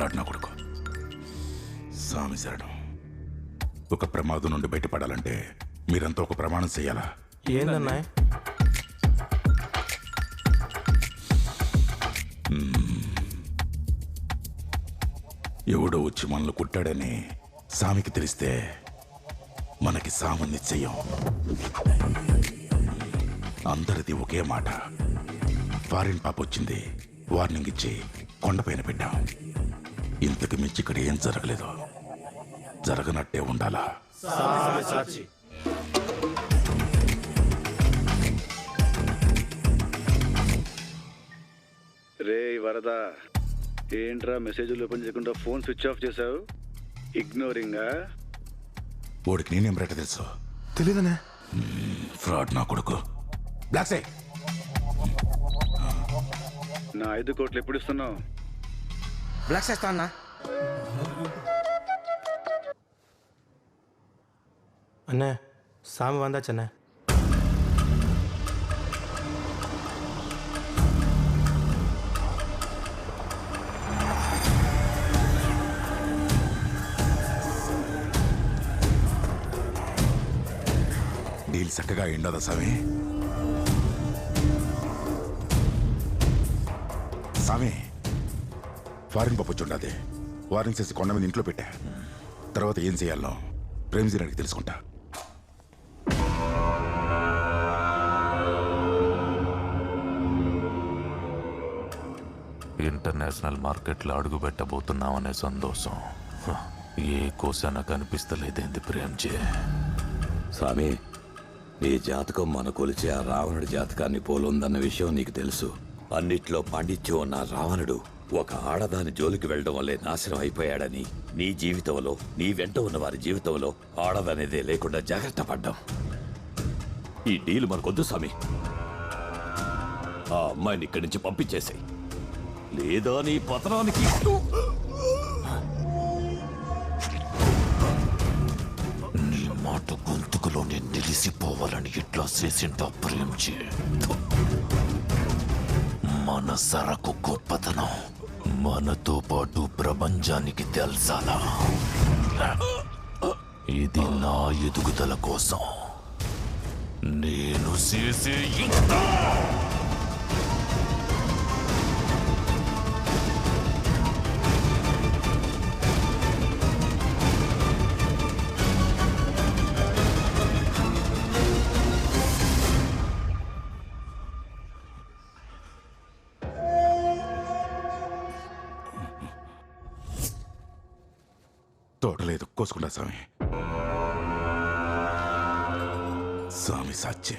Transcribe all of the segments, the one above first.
Fraud నా కొడుకు. స్వామి శరణం ఒక ప్రమాదం నుండి బయటపడాలంటే మీరంతా ఒక ప్రమాణం చేయాలా? ఏందన్నా ఎవడో వచ్చి మనల్ని కుట్టాడని సామికి తెలిస్తే మనకి సాము నిశ్చయం. అందరిది ఒకే మాట. ఫారిన్ పాప వచ్చింది వార్నింగ్ ఇచ్చి కొండపైన పెట్టాం. ఇంతకు మించి ఇక్కడ ఏం జరగలేదు. జరగనట్టే ఉండాలా? రే వరద ఏంట్రా మెసేజ్లు ఓపెన్ చేయకుండా ఫోన్ స్విచ్ ఆఫ్ చేసావు ఇగ్నోరింగా? ఓడికి నేనేం రేట తెలుసు? తెలీదనే. ఫ్రాడ్ నా కొడుకు. బ్లాక్ సై. నా ఐదు కోట్లు ఎప్పుడు ఇస్తున్నావు? బ్లడ్ చేస్తా అన్నా அண்ணே சாமி வந்தாச்சு அண்ணே డీల్ చక్కగా అయ్యిండదా స్వామి స్వామి ఫారిన్ పప్పుచుండది వార్నింగ్ చేసి కొండ మీద ఇంట్లో పెట్టా. తర్వాత ఏం చేయాలో ప్రేమ్జీరానికి తెలుసుకుంటా. ఇంటర్నేషనల్ మార్కెట్లో అడుగు పెట్టబోతున్నామనే సంతోషం ఏ కోసాన కనిపిస్తలేదేంది ప్రేమ్జీ? స్వామి నీ జాతకం మన కొలిచే ఆ రావణుడి జాతకాన్ని పోలుందన్న విషయం నీకు తెలుసు. అన్నిట్లో పాండిత్యం ఉన్న రావణుడు ఒక ఆడదాని జోలికి వెళ్ళడం వల్లే నాశనం అయిపోయాడని నీ జీవితంలో నీ వెంట ఉన్న వారి జీవితంలో ఆడదనేదే లేకుండా జాగ్రత్త పడ్డాం. ఈ డీల్ మనకొద్దు స్వామి. ఆ అమ్మాయిని ఇక్కడి నుంచి పంపించేసాయి. లేదా నీ పతనానికి నీ మాట గొంతుకులో నేను నిలిసిపోవాలని ఇట్లా చేసింటా ప్రేమ్జీ? మన సరకు గొప్పతనం. మనతో పాటు ప్రపంచానికి తెలుసాలా? ఇది నా ఎదుగుదల కోసం. నేను చేసే యుద్ధం! తోటలేదు కోసుకుంటా స్వామి. స్వామి సాక్షి.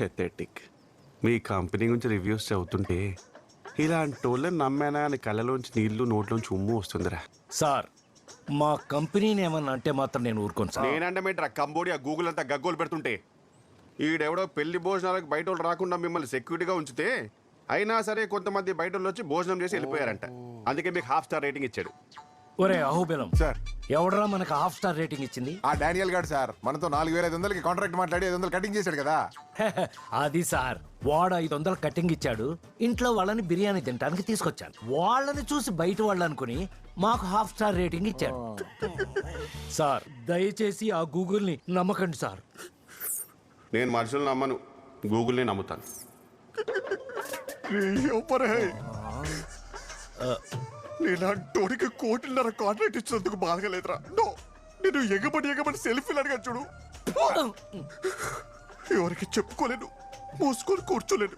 పెథెటిక్ మీ కంపెనీ గురించి రివ్యూస్ చదువుతుంటే ఇలాంటి వాళ్ళని నమ్మానా అని కళ్ళలోంచి నీళ్ళు నోట్లోంచి ఉమ్ము వస్తుందిరా. సార్ మా కంపెనీని ఏమన్నా అంటే మాత్రం నేను ఊరుకోను సార్. నేనంటే మేట్రా కంబోడియా గూగుల్ అంతా గగ్గోలు పెడుతుంటే. ఈడెవడో పెళ్ళి భోజనాలకు బయట వాళ్ళు రాకుండా మిమ్మల్ని సెక్యూరిటీగా ఉంచితే అయినా సరే కొంతమంది బయట వాళ్ళు వచ్చి భోజనం చేసి వెళ్ళిపోయారంట. అందుకే మీకు హాఫ్ స్టార్ రేటింగ్ ఇచ్చాడు. ఒరే అహోబిలం సార్. ఎవడరా మనకు హాఫ్ స్టార్ రేటింగ్ ఇచ్చింది? ఆ డానియల్ గారు సార్ మనతో నాలుగు వేల ఐదు వందలకి కాంట్రాక్ట్ మాట్లాడి ఐదు వందలు కటింగ్ చేశాడు కదా. అది సార్ వాడు ఐదు వందలు కటింగ్ ఇచ్చాడు ఇంట్లో వాళ్ళని బిర్యానీ తినడానికి తీసుకొచ్చాను. వాళ్ళని చూసి బయట వాళ్ళు అనుకుని మాకు హాఫ్ స్టార్ రేటింగ్ ఇచ్చాడు. సార్ దయచేసి ఆ గూగుల్ని నమ్మకండి సార్. నేను మనుషులు నమ్మను గూగుల్ని నమ్ముతాను. నేలాంటోడికి కోటిన్నర కాంట్రాక్ట్ ఇచ్చినందుకు బాధగా లేదురా నో నేను ఎగబడి ఎగబడి సెల్ఫీలు అడిగా చూడు. ఎవరికి చెప్పుకోలేను మూసుకొని కూర్చోలేను.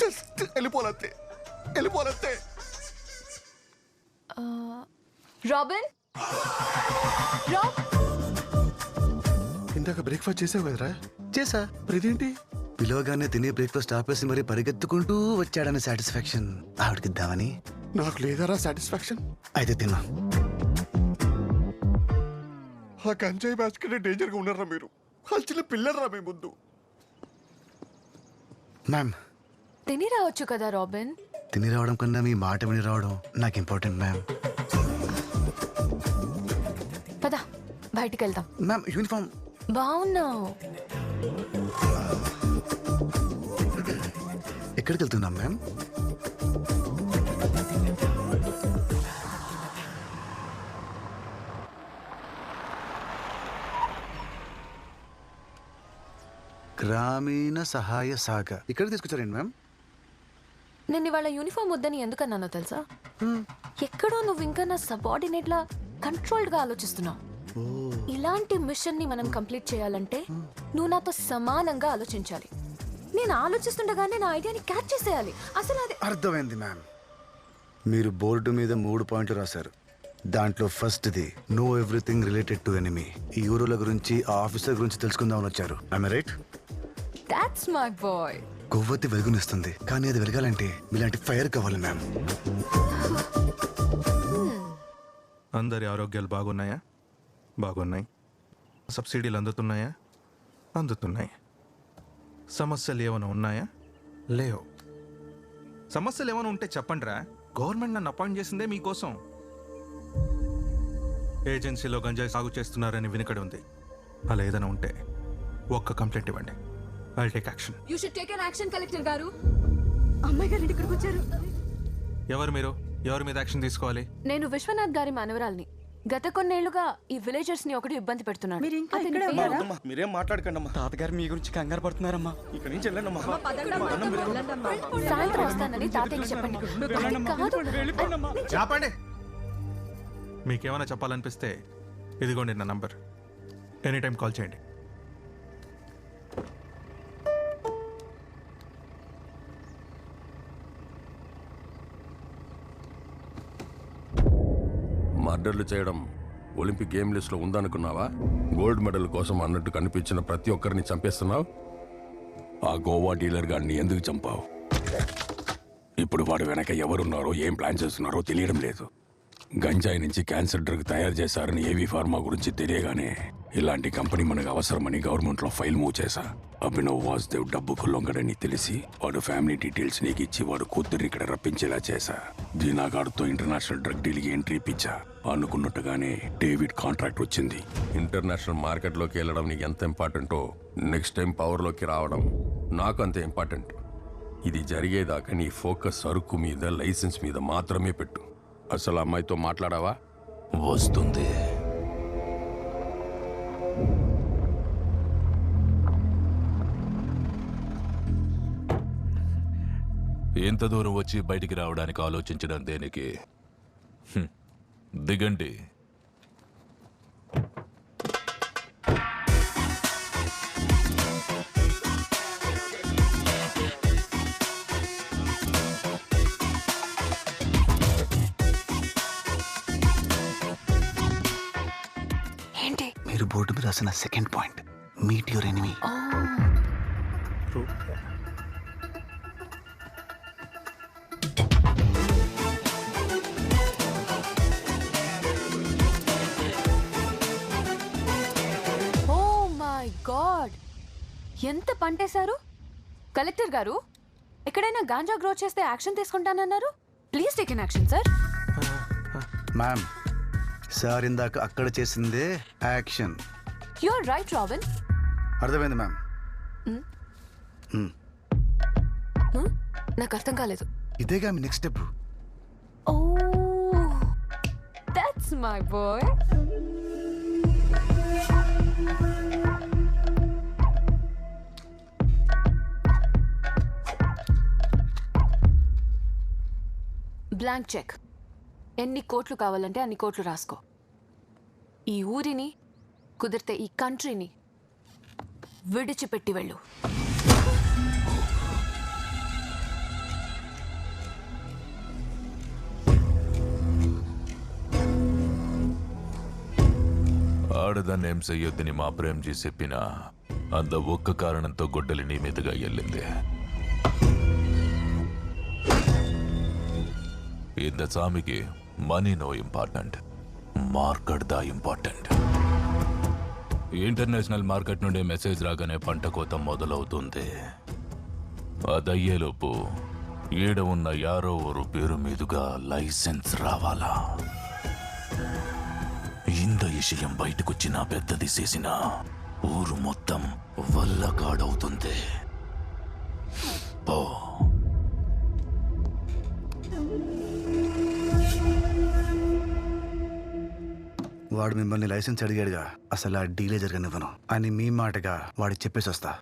జస్ట్ వెళ్ళిపోలంతే వెళ్ళిపోలంతే రాబిన్ రాబ్ ఇందాక బ్రేక్ఫాస్ట్ చేసావు కదరా? చేసా. ఇదేంటి పిలవగానే తినే బ్రేక్ఫాస్ట్ ఆపేసి మరి పరిగెత్తుకుంటూ వచ్చాడని సాటిస్ఫాక్షన్ ఆవిడకిద్దామని నాకు లేదారా సాటిస్ఫాక్షన్ అయితే తిన్నా. ఆ గంజాయి బ్యాచ్ కంటే డేంజర్గా ఉన్నారా మీరు? వాళ్ళు చిన్న పిల్లర్రా మీ ముందు. మ్యామ్ తిని రావచ్చు కదా రాబిన్ తిని రావడం కన్నా మీ మాట విని రావడం నాకు ఇంపార్టెంట్ మ్యామ్ పద బయటికి వెళ్దాం మ్యామ్ యూనిఫామ్ బాగున్నావు ఎక్కడికి వెళ్తున్నాం మ్యామ్ గ్రామీణ సహాయ శాఖ. ఇక్కడికి తీసుకొచ్చారండి మ్యామ్ నేను ఇవాళ యూనిఫామ్ వద్దని ఎందుకన్నానో తెలుసా? ఎక్కడో నువ్వు ఇంకా నా సబార్డినేట్ లా కంట్రోల్డ్గా ఆలోచిస్తున్నావు ఇలాంటి మిషన్ని మనం కంప్లీట్ చేయాలంటే నువ్వు నాతో సమానంగా ఆలోచించాలి. నేను ఆలోచిస్తుండగానే నా ఐడియాని క్యాచ్ చేసేయాలి. అసలు అది అర్థమైంది మ్యామ్. మీరు బోర్డు మీద మూడు పాయింట్లు రాశారు. దాంట్లో ఫస్ట్ది know everything related to enemy. ఈ ఊరుల గురించి ఆ ఆఫీసర్ గురించి తెలుసుకుందామని వచ్చారు. రైట్ దాట్స్ మై బాయ్ కొవ్వొత్తి వెలుగునిస్తుంది. కానీ అది వెలగాలంటే మీలాంటి ఫైర్ కావాలి మ్యామ్. అందరి ఆరోగ్యాలు బాగున్నాయా? బాగున్నాయి. సబ్సిడీలు అందుతున్నాయా? అందుతున్నాయి. సమస్యలు ఏమైనా ఉన్నాయా? లేవు. సమస్యలు ఏమైనా ఉంటే చెప్పండిరా. గవర్నమెంట్ నన్ను అపాయింట్ చేసిందే మీకోసం. ఏజెన్సీలో గంజాయి సాగు చేస్తున్నారని వినికడి ఉంది. అలా ఏదైనా ఉంటే ఒక్క కంప్లైంట్ ఇవ్వండి. I take action you should take action collector గారు. అమ్మాయి గారు ఇక్కడికి వచ్చారు. ఎవరు మీరు? ఎవరి మీద యాక్షన్ తీసుకోవాలి? నేను విశ్వనాథ్ గారి మనవరాల్ని. గత కొన్నేళ్ళుగా ఈ విలేజర్స్ని ఒకటి ఇబ్బంది పెడుతున్నాడు. అతని పేరు- వద్దమ్మా, మీరేం మాట్లాడకండి అమ్మా. తాతగారు మీ గురించి కంగారు పడుతున్నారమ్మా. ఇక్కడ నుంచి వెళ్ళండి అమ్మా సాయంత్రం వస్తానని తాతయ్యకి చెప్పండి. అది కాదు. చెప్పండి మీకేమైనా చెప్పాలనిపిస్తే ఇదిగోండి నా నంబర్. ఎనీ టైం కాల్ చేయండి. మర్డర్లు చేయడం ఒలింపిక్ గేమ్ లిస్ట్లో ఉందనుకున్నావా? గోల్డ్ మెడల్ కోసం అన్నట్టు కనిపించిన ప్రతి ఒక్కరిని చంపేస్తున్నావు? ఆ గోవా డీలర్ గారిని ఎందుకు చంపావు? ఇప్పుడు వాడు వెనక ఎవరున్నారో ఏం ప్లాన్ చేస్తున్నారో తెలియడం లేదు. గంజాయి నుంచి క్యాన్సర్ డ్రగ్ తయారు చేశారని ఏవి ఫార్మా గురించి తెలియగానే ఇలాంటి కంపెనీ మనకు అవసరమని గవర్నమెంట్లో ఫైల్ మూవ్ చేశా. అభినవ్ వాసుదేవ్ డబ్బుకు లొంగడని తెలిసి వాడు ఫ్యామిలీ డీటెయిల్స్ నీకు ఇచ్చి వాడు కూతుర్ని ఇక్కడ రప్పించేలా చేశా. దీనాగాడుతో ఇంటర్నేషనల్ డ్రగ్ డీల్కి ఎంట్రీ ఇప్పించా. అనుకున్నట్టుగానే డేవిడ్ కాంట్రాక్ట్ వచ్చింది. ఇంటర్నేషనల్ మార్కెట్లోకి వెళ్ళడం నీకు ఎంత ఇంపార్టెంటో నెక్స్ట్ టైం పవర్లోకి రావడం నాకు అంత ఇంపార్టెంట్. ఇది జరిగేదాకా నీ ఫోకస్ సరుకు మీద లైసెన్స్ మీద మాత్రమే పెట్టు. అసలు అమ్మాయితో మాట్లాడావా? వస్తుంది. ఇంత దూరం వచ్చి బయటికి రావడానికి ఆలోచించడం దేనికి. దిగండి. రాసిన second point. Meet your enemy. Oh my god. ఎంత పంటేశారు? కలెక్టర్ గారు ఎక్కడైనా గాంజా గ్రో చేస్తే action తీసుకుంటానన్నారు? Please take in action sir. Ma'am sir ఇందాక అక్కడ చేసిందే action. You are right Robin అర్థమైంది మ్యామ్ నాకు అర్థం కాలేదు. ఇదేగా మీ next step oh that's my boy blank check ఎన్ని కోట్లు కావాలంటే అన్ని కోట్లు రాసుకో. ఈ ఊరిని కుదిరితే ఈ కంట్రీని విడిచిపెట్టి వెళ్ళు ఆడదాన్ని ఏం చెయ్యొద్దని మా ప్రేమ్జీ చెప్పినా అంత ఒక్క కారణంతో గొడ్డలి నీ మీదుగా వెళ్ళింది இந்த சாமிக்கு మనీ నో ఇంపార్టెంట్ మార్కెట్ దా ఇంపార్టెంట్ ఇంటర్నేషనల్ మార్కెట్ నుండి మెసేజ్ రాగానే పంట కోత మొదలవుతుంది. అదయ్యేలోపు ఈడ ఉన్న యారో ఓరు పేరు మీదుగా లైసెన్స్ రావాలా? ఇంత విషయం బయటకొచ్చిన పెద్దది చేసిన ఊరు మొత్తం వల్ల కాడవుతుంది పో. వాడు మిమ్మల్ని లైసెన్స్ అడిగాడుగా. అసలు ఆ డీలే జరగనివ్వను. అని మీ మాటగా వాడికి చెప్పేసి వస్తా